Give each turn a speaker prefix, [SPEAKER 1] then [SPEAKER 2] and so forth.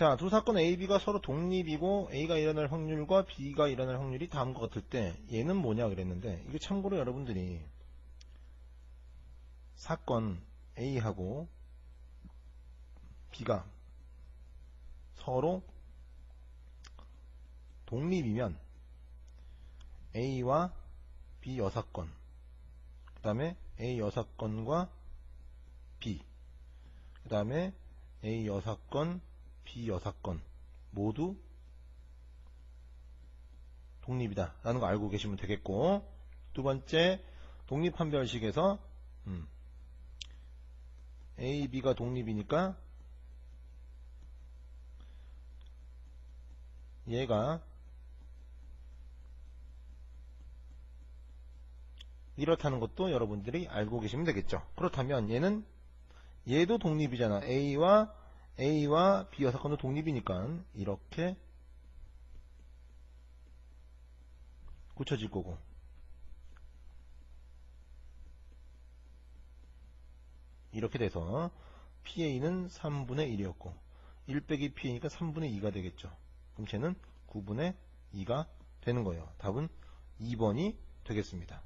[SPEAKER 1] 자, 두 사건 A, B가 서로 독립이고 A가 일어날 확률과 B가 일어날 확률이 다음과 같을 때 얘는 뭐냐 그랬는데 이게 참고로 여러분들이 사건 A하고 B가 서로 독립이면 A와 B 여사건 그 다음에 A 여사건과 B 그 다음에 A 여사건 B 여사건 모두 독립이다 라는 거 알고 계시면 되겠고 두 번째 독립한별식에서 음, A, B가 독립이니까 얘가 이렇다는 것도 여러분들이 알고 계시면 되겠죠. 그렇다면 얘는 얘도 독립이잖아. A와 A와 B 여사건도 독립이니까 이렇게 고쳐질 거고 이렇게 돼서 PA는 3분의 1이었고 1 빼기 PA니까 3분의 2가 되겠죠. 그럼 쟤는 9분의 2가 되는 거예요. 답은 2번이 되겠습니다.